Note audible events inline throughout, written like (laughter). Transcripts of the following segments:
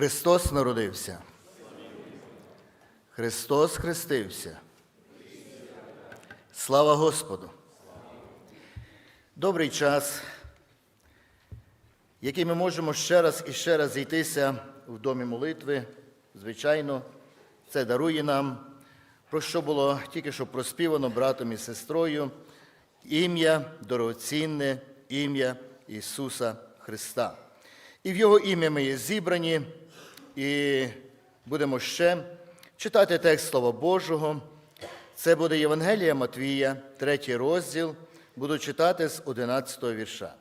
Христос народився. Христос хрестився. Слава Господу! Добрий час, який ми можемо ще раз і ще раз зійтися в домі молитви. Звичайно, це дарує нам, про що було тільки що проспівано братом і сестрою, ім'я дорогоцінне, ім'я Ісуса Христа. І в Його ім'я ми є зібрані, і будемо ще читати текст Слова Божого. Це буде Євангелія Матвія, третій розділ, буду читати з 11 вірша.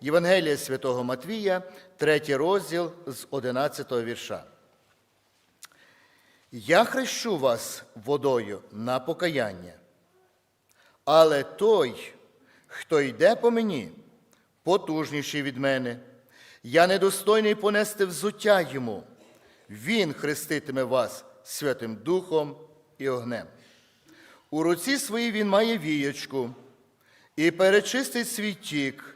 Євангелія святого Матвія, третій розділ з 11 вірша. Я хрещу вас водою на покаяння, але той, хто йде по мені, потужніший від мене, я недостойний понести взуття йому. Він хреститиме вас Святим Духом і огнем. У руці своїй він має вієчку і перечистить свій тік.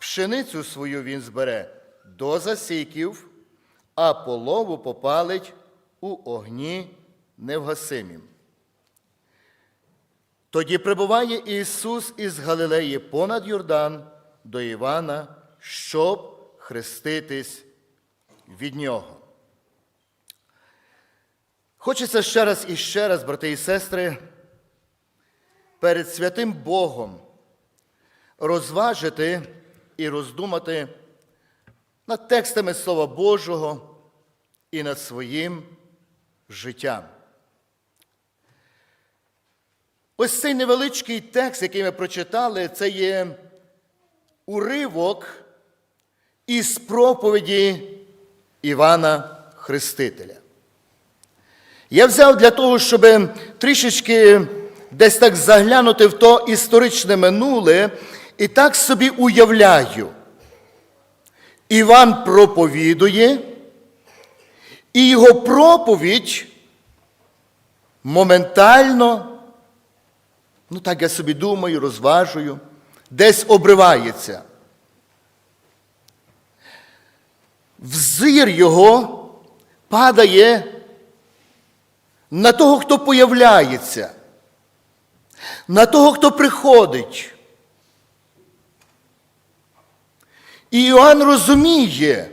Пшеницю свою він збере до засіків, а полову попалить у огні невгасимім. Тоді прибуває Ісус із Галилеї понад Йордан до Івана, щоб хреститись від нього. Хочеться ще раз і ще раз, брати і сестри, перед святим Богом розважити і роздумати над текстами Слова Божого і над своїм життям. Ось цей невеличкий текст, який ми прочитали, це є уривок із проповіді Івана Хрестителя. Я взяв для того, щоб трішечки десь так заглянути в то історичне минуле, і так собі уявляю. Іван проповідує, і його проповідь моментально, ну так я собі думаю, розважую, десь обривається. Взир його падає на того, хто появляється, на того, хто приходить. І Іоанн розуміє,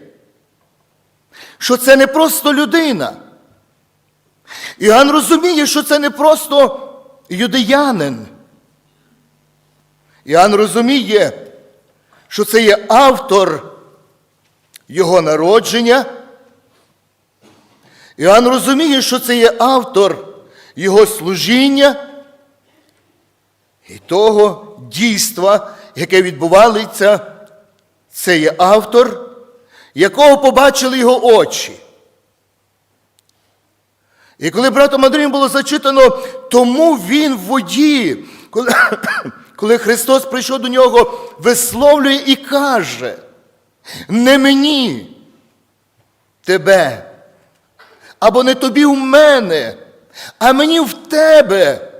що це не просто людина. Іоанн розуміє, що це не просто юдеянин. Іоанн розуміє, що це є автор його народження. Іоанн розуміє, що це є автор його служіння і того дійства, яке відбувалося, це є автор, якого побачили його очі. І коли братом Андрієм було зачитано, тому він в воді, коли, (coughs) коли Христос прийшов до нього, висловлює і каже, не мені тебе, або не тобі в мене, а мені в тебе.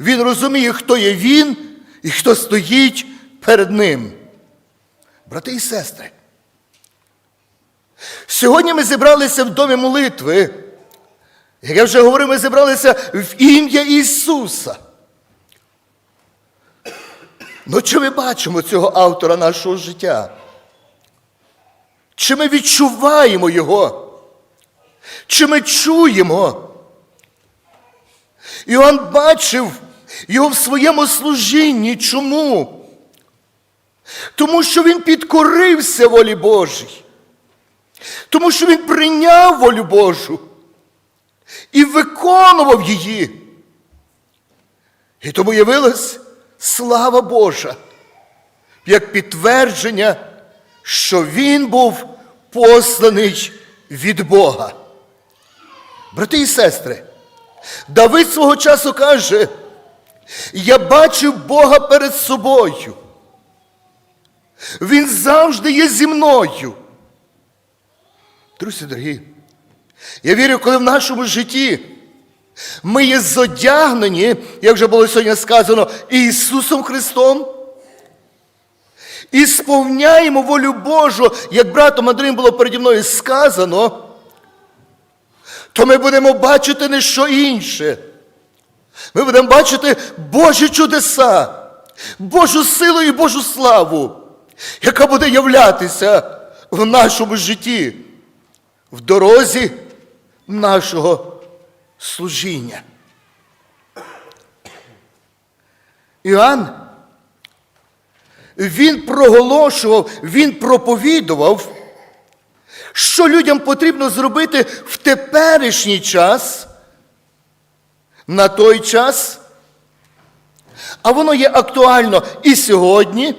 Він розуміє, хто є він і хто стоїть перед ним. Брати і сестри, сьогодні ми зібралися в домі молитви. Як я вже говорив, ми зібралися в ім'я Ісуса. Ну, чи ми бачимо цього автора нашого життя? Чи ми відчуваємо Його? Чи ми чуємо? Іоанн бачив його в своєму служінні. Чому? Тому що він підкорився волі Божій. Тому що він прийняв волю Божу і виконував її. І тому явилась слава Божа, як підтвердження, що він був посланий від Бога. Брати і сестри, Давид свого часу каже, я бачив Бога перед собою. Він завжди є зі мною. Друзі дорогі, я вірю, коли в нашому житті ми є зодягнені, як вже було сьогодні сказано, Ісусом Христом. і сповняємо волю Божу, як братом Андрієм було переді мною сказано, то ми будемо бачити не що інше. Ми будемо бачити Божі чудеса, Божу силу і Божу славу, яка буде являтися в нашому житті, в дорозі нашого служіння. Іоанн, він проголошував, він проповідував, що людям потрібно зробити в теперішній час, на той час, а воно є актуально і сьогодні.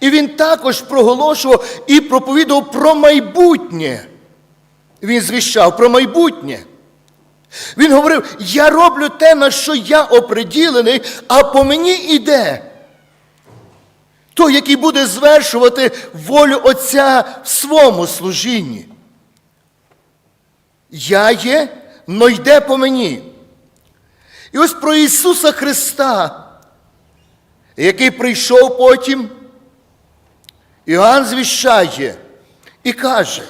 І він також проголошував і проповідував про майбутнє. Він звіщав про майбутнє. Він говорив: я роблю те, на що я оприділений, а по мені іде. Той, який буде звершувати волю Отця в своєму служінні. Я є, но йде по мені. І ось про Ісуса Христа, який прийшов потім, Іоанн звіщає і каже,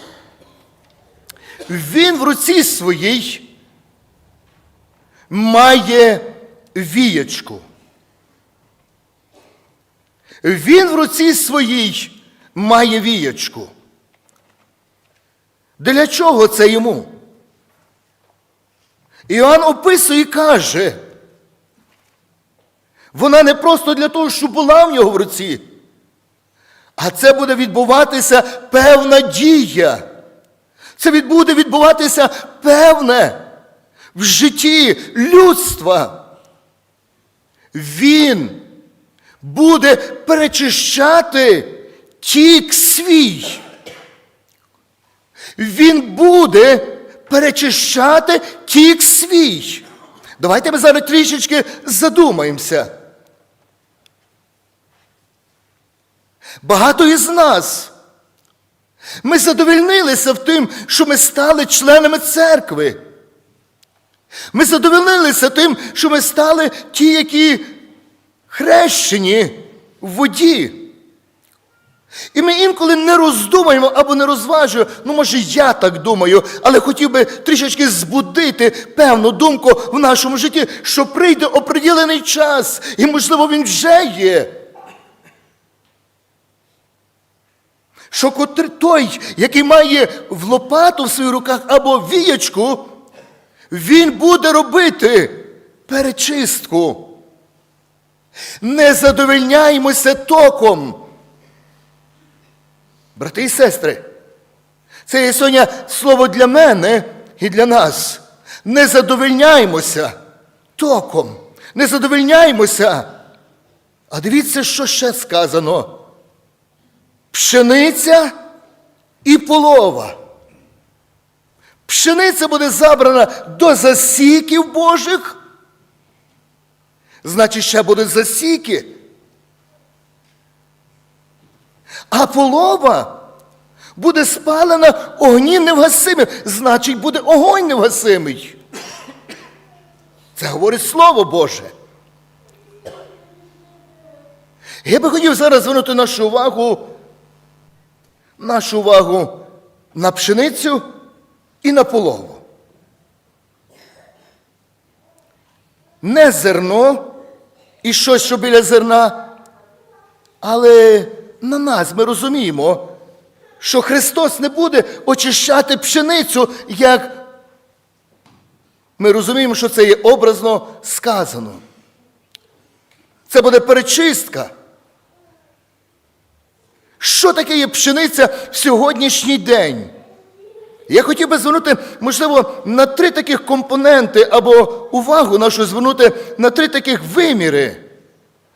він в руці своїй має вієчку. Він в руці своїй має вієчку. Для чого це йому? Іоанн описує і каже, вона не просто для того, щоб була в нього в руці, а це буде відбуватися певна дія. Це буде відбуватися певне в житті людства. Він буде перечищати тік свій. Він буде перечищати тік свій. Давайте ми зараз трішечки задумаємося. Багато із нас. Ми задовольнилися в тим, що ми стали членами церкви. Ми задовольнилися тим, що ми стали ті, які хрещені в воді. І ми інколи не роздумаємо або не розважуємо, ну, може, я так думаю, але хотів би трішечки збудити певну думку в нашому житті, що прийде оприділений час, і, можливо, він вже є. Що той, який має в лопату в своїх руках або віячку, він буде робити перечистку. Не задовольняємося током. Брати і сестри, це є сьогодні слово для мене і для нас. Не задовольняємося током, не задовольняємося. А дивіться, що ще сказано. Пшениця і полова. Пшениця буде забрана до засіків Божих. Значить, ще будуть засіки. А полова буде спалена огні невгасимим. Значить, буде огонь невгасимий. Це говорить Слово Боже. Я би хотів зараз звернути нашу увагу, нашу увагу на пшеницю і на полову. Не зерно і щось, що біля зерна, але на нас ми розуміємо, що Христос не буде очищати пшеницю, як ми розуміємо, що це є образно сказано. Це буде перечистка. Що таке є пшениця в сьогоднішній день? Я хотів би звернути, можливо, на три таких компоненти, або увагу нашу звернути на три таких виміри,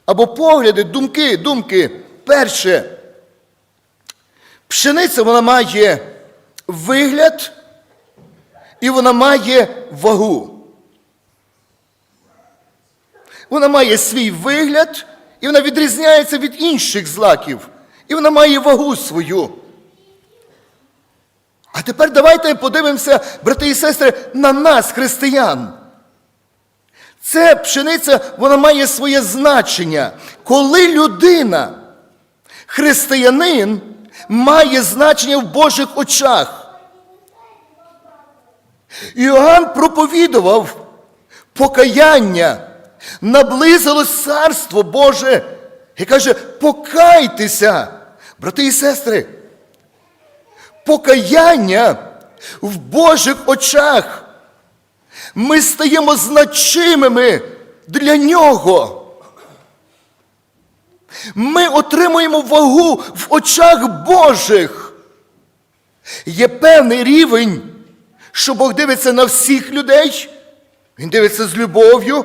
або погляди, думки, думки. Перше, пшениця вона має вигляд і вона має вагу. Вона має свій вигляд, і вона відрізняється від інших злаків. І вона має вагу свою. А тепер давайте подивимося, брати і сестри, на нас, християн. Це пшениця, вона має своє значення. Коли людина Християнин має значення в Божих очах. Іоанн проповідував покаяння, наблизилось царство Боже і каже: покайтеся, брати і сестри. Покаяння в Божих очах. Ми стаємо значимими для нього. Ми отримуємо вагу в очах Божих. Є певний рівень, що Бог дивиться на всіх людей. Він дивиться з любов'ю,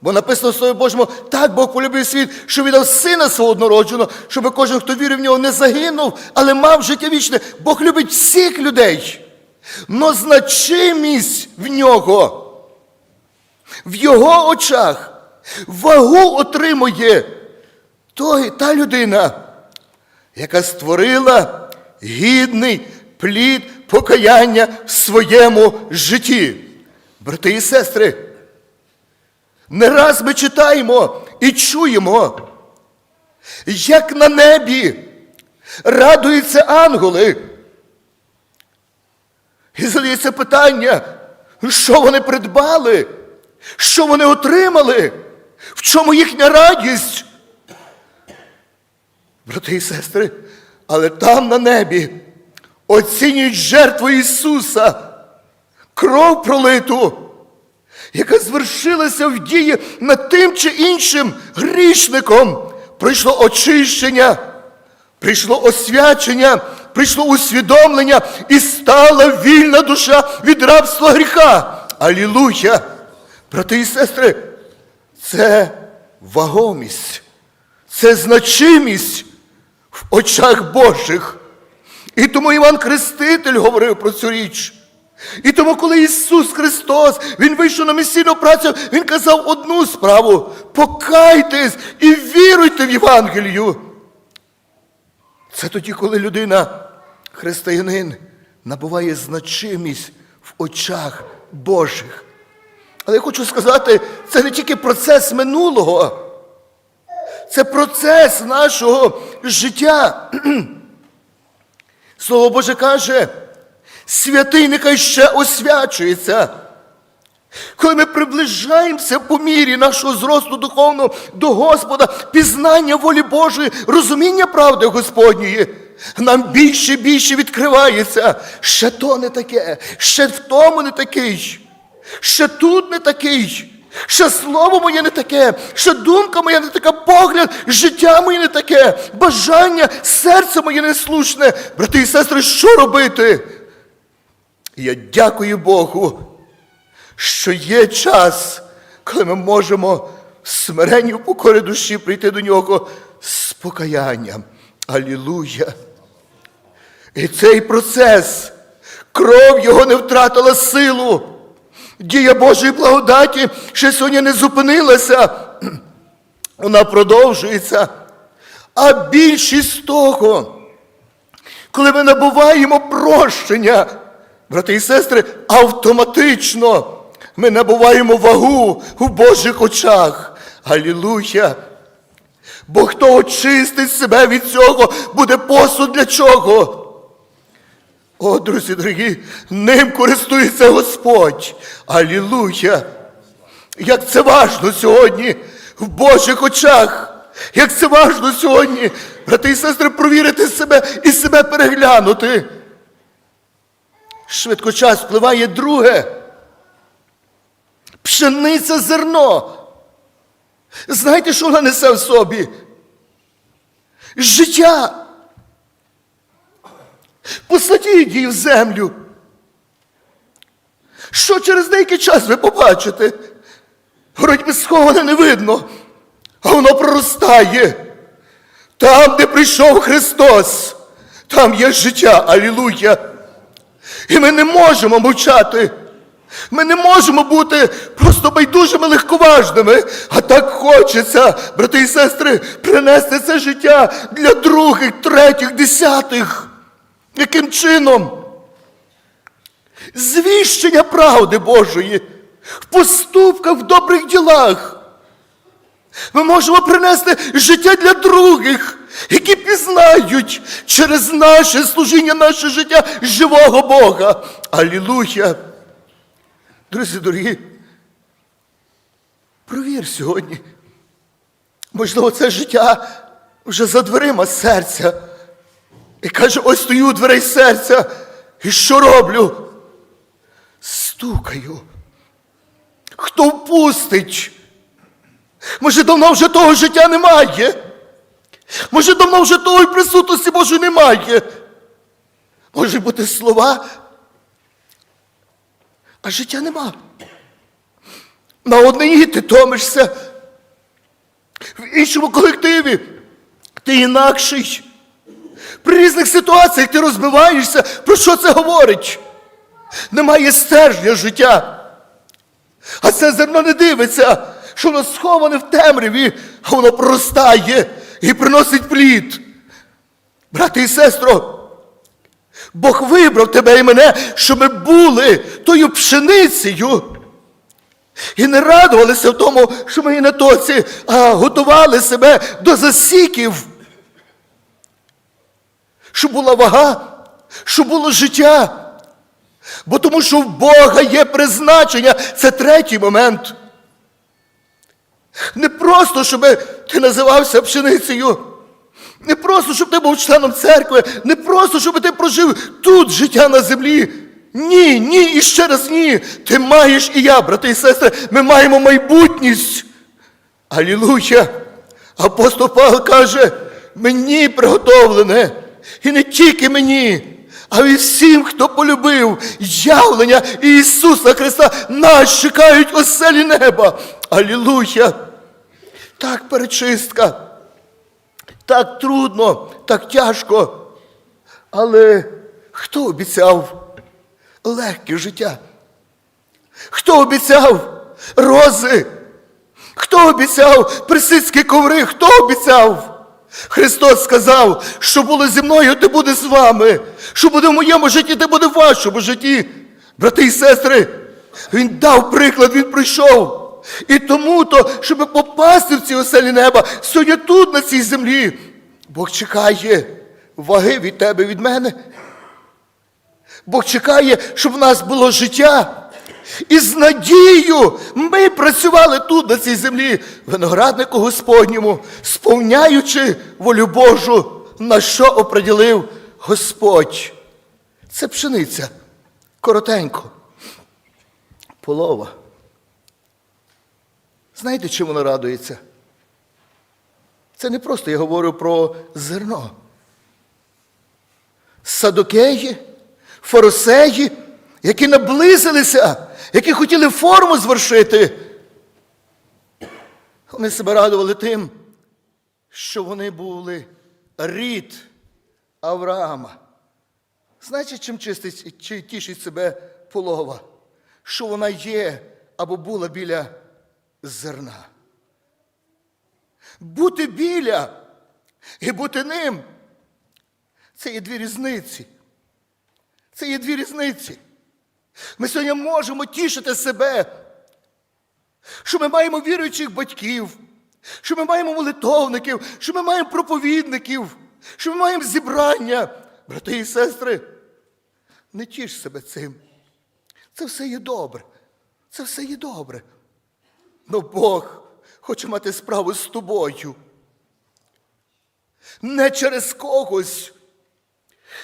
бо написано в Слові Божому, так Бог полюбив світ, що віддав сина свого однородженого, щоб кожен, хто вірив в нього, не загинув, але мав життя вічне. Бог любить всіх людей. Но значимість в нього, в його очах, вагу отримує той, та людина, яка створила гідний плід покаяння в своєму житті. Брати і сестри, не раз ми читаємо і чуємо, як на небі радуються ангели. І задається питання, що вони придбали, що вони отримали, в чому їхня радість. Брати і сестри, але там на небі оцінюють жертву Ісуса, кров пролиту, яка звершилася в дії над тим чи іншим грішником. Прийшло очищення, прийшло освячення, прийшло усвідомлення і стала вільна душа від рабства гріха. Алілуя! Брати і сестри, це вагомість, це значимість в очах Божих. І тому Іван Хреститель говорив про цю річ. І тому, коли Ісус Христос, Він вийшов на місійну працю, Він казав одну справу: покайтесь і віруйте в Євангелію. Це тоді, коли людина, християнин, набуває значимість в очах Божих. Але я хочу сказати, це не тільки процес минулого, це процес нашого життя. (clears throat) Слово Боже каже, святий нехай ще освячується. Коли ми приближаємося по мірі нашого зросту духовного до Господа, пізнання волі Божої, розуміння правди Господньої, нам більше і більше відкривається. Ще то не таке, ще в тому не такий, ще тут не такий, ще слово моє не таке, ще думка моя не така, погляд, життя моє не таке, бажання, серце моє неслушне. Брати і сестри, що робити? Я дякую Богу що є час, коли ми можемо в покорі душі прийти до нього з покаянням. Алілуя! І цей процес, кров його не втратила силу. Дія Божої благодаті ще сьогодні не зупинилася. Вона продовжується. А більшість того, коли ми набуваємо прощення, брати і сестри, автоматично ми набуваємо вагу в Божих очах. Алілуя! Бо хто очистить себе від цього, буде посуд для чого? О, друзі дорогі, ним користується Господь. Алілуя! Як це важно сьогодні в Божих очах. Як це важно сьогодні, брати і сестри, провірити себе і себе переглянути. Швидко час впливає друге. Пшениця зерно. Знаєте, що вона несе в собі? Життя. Посадіть її в землю. Що через деякий час ви побачите? Городьби сховане не видно, а воно проростає. Там, де прийшов Христос, там є життя, алілуя. І ми не можемо мовчати. Ми не можемо бути просто байдужими легковажними, а так хочеться, брати і сестри, принести це життя для других, третіх, десятих. Яким чином? Звіщення правди Божої в поступках, в добрих ділах. Ми можемо принести життя для других. Які пізнають через наше служіння, наше життя живого Бога. Алілуя! Друзі дорогі, провір сьогодні. Можливо, це життя вже за дверима серця. І каже, ось стою у дверей серця. І що роблю? Стукаю. Хто впустить? Може, давно вже того життя немає. Може, давно вже і присутності Божої немає. Може бути слова, а життя нема. На одній ти томишся, в іншому колективі ти інакший. При різних ситуаціях ти розбиваєшся. Про що це говорить? Немає стержня життя. А це зерно не дивиться, що воно сховане в темряві, а воно проростає і приносить плід. Брати і сестро, Бог вибрав тебе і мене, щоб ми були тою пшеницею. І не радувалися в тому, що ми і на тоці, а готували себе до засіків. Щоб була вага, щоб було життя. Бо тому що в Бога є призначення. Це третій момент. Не просто, щоб ти називався пшеницею. Не просто, щоб ти був членом церкви, не просто, щоб ти прожив тут життя на землі. Ні, ні, і ще раз ні. Ти маєш і я, брати і сестри, ми маємо майбутність. Алілуя! Апостол Павло каже, мені приготовлене, і не тільки мені, а й всім, хто полюбив явлення Ісуса Христа, нас чекають оселі неба. Алілуя! Так перечистка. Так трудно, так тяжко. Але хто обіцяв легке життя? Хто обіцяв рози? Хто обіцяв присицькі коври? Хто обіцяв? Христос сказав, що було зі мною, ти буде з вами. Що буде в моєму житті, ти буде в вашому житті. Брати і сестри, Він дав приклад, Він прийшов. І тому то, щоб попасти в ці оселі неба, сьогодні тут, на цій землі, Бог чекає ваги від тебе, від мене. Бог чекає, щоб в нас було життя. І з надією ми працювали тут, на цій землі, винограднику Господньому, сповняючи волю Божу, на що оприділив Господь. Це пшениця. Коротенько. Полова. Знаєте, чим воно радується? Це не просто я говорю про зерно. Садокеї, фарисеї, які наблизилися, які хотіли форму звершити. Вони себе радували тим, що вони були рід Авраама. Знаєте, чим чистить, чи тішить себе полова? Що вона є або була біля зерна. Бути біля і бути ним це є дві різниці. Це є дві різниці. Ми сьогодні можемо тішити себе, що ми маємо віруючих батьків, що ми маємо молитовників, що ми маємо проповідників, що ми маємо зібрання. Брати і сестри, не тіш себе цим. Це все є добре. Це все є добре. Но Бог хоче мати справу з тобою. Не через когось,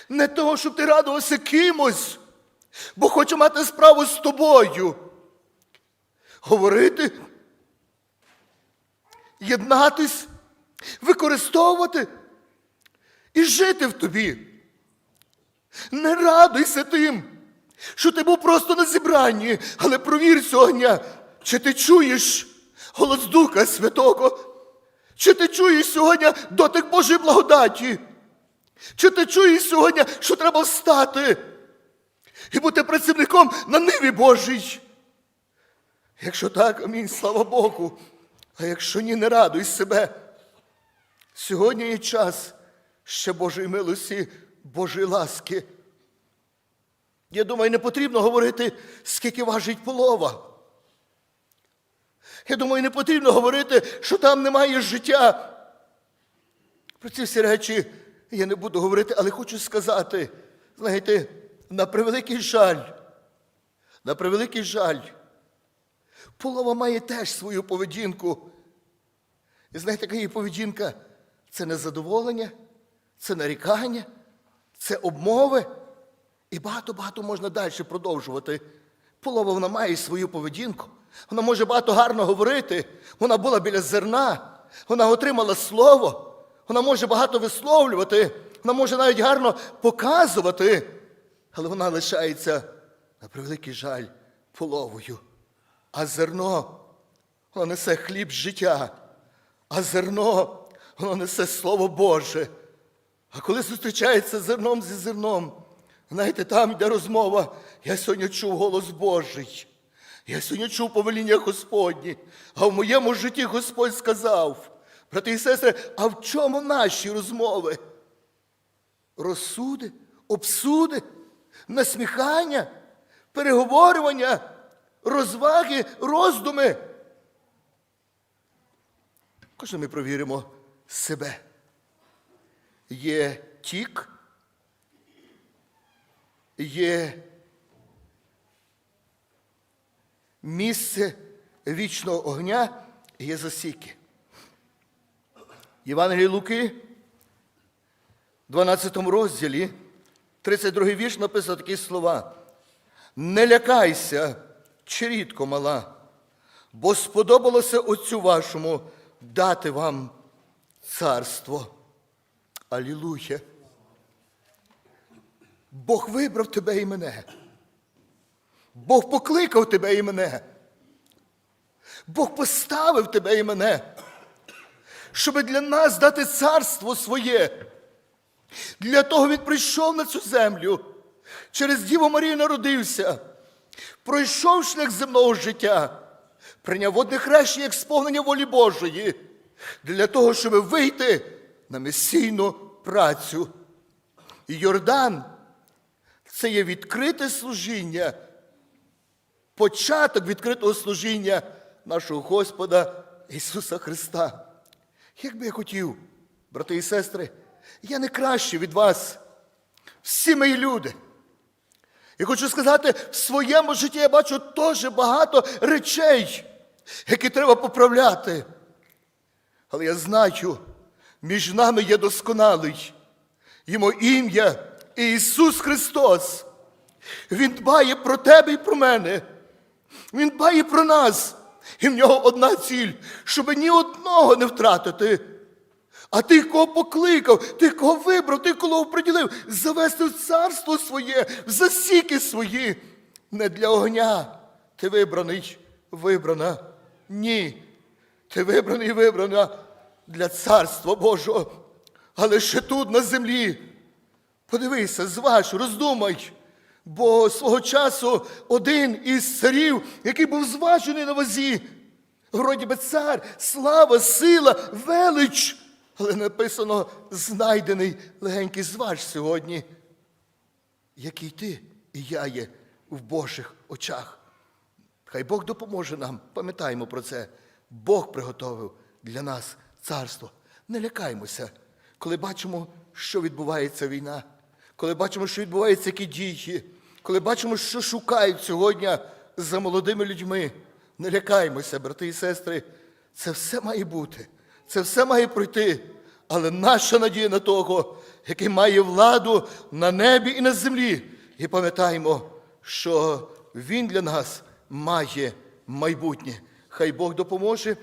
не того, щоб ти радувався кимось, бо хоче мати справу з тобою. Говорити, єднатись, використовувати і жити в тобі. Не радуйся тим, що ти був просто на зібранні, але провір сьогодні, чи ти чуєш голос Духа Святого, чи ти чуєш сьогодні дотик Божої благодаті, чи ти чуєш сьогодні, що треба встати і бути працівником на ниві Божій. Якщо так, амінь, слава Богу. А якщо ні, не радуй себе. Сьогодні є час ще Божої милості, Божої ласки. Я думаю, не потрібно говорити, скільки важить полова. Я думаю, не потрібно говорити, що там немає життя. Про ці всі речі я не буду говорити, але хочу сказати, знаєте, на превеликий жаль, на превеликий жаль, полова має теж свою поведінку. І знаєте, яка її поведінка? Це незадоволення, це нарікання, це обмови. І багато-багато можна далі продовжувати. Полова вона має свою поведінку. Вона може багато гарно говорити. Вона була біля зерна, вона отримала слово, вона може багато висловлювати, вона може навіть гарно показувати, але вона лишається, на превеликий жаль, половою. А зерно, воно несе хліб життя, а зерно, воно несе Слово Боже. А коли зустрічається зерном зі зерном, знаєте, там йде розмова. Я сьогодні чув голос Божий. Я сьогодні чув повеління Господні. А в моєму житті Господь сказав, брати і сестри, а в чому наші розмови? Розсуди, обсуди, насміхання, переговорювання, розваги, роздуми. Кожен ми провіримо себе. Є тік, є місце вічного огня, є засіки. Євангелії Луки, 12 розділі, 32 вірш написано такі слова. Не лякайся, чрідко мала, бо сподобалося Отцю вашому дати вам царство. Алілуя. Бог вибрав тебе і мене. Бог покликав тебе і мене. Бог поставив тебе і мене, щоб для нас дати царство своє. Для того він прийшов на цю землю, через Діву Марію народився, пройшов шлях земного життя, прийняв водне хрещення як сповнення волі Божої, для того, щоб вийти на месійну працю. І Йордан це є відкрите служіння, початок відкритого служіння нашого Господа Ісуса Христа. Як би я хотів, брати і сестри, я не краще від вас. Всі мої люди. І хочу сказати, в своєму житті я бачу теж багато речей, які треба поправляти. Але я знаю, між нами є досконалий. Йому ім'я Ісус Христос. Він дбає про тебе і про мене. Він дбає про нас. І в нього одна ціль, щоб ні одного не втратити. А ти, кого покликав, ти, кого вибрав, ти, кого оприділив, завести в царство своє, в засіки свої. Не для огня. Ти вибраний, вибрана. Ні. Ти вибраний вибрана для царства Божого. Але ще тут, на землі. Подивися, зваж, роздумай. Бо свого часу один із царів, який був зважений на вазі, вроді би цар, слава, сила, велич. Але написано знайдений легенький зваж сьогодні, який ти і я є в Божих очах. Хай Бог допоможе нам, пам'ятаємо про це. Бог приготовив для нас царство. Не лякаймося, коли бачимо, що відбувається війна, коли бачимо, що відбуваються які дії, коли бачимо, що шукають сьогодні за молодими людьми. Не лякаймося, брати і сестри. Це все має бути, це все має пройти. Але наша надія на того, який має владу на небі і на землі. І пам'ятаємо, що Він для нас має майбутнє. Хай Бог допоможе.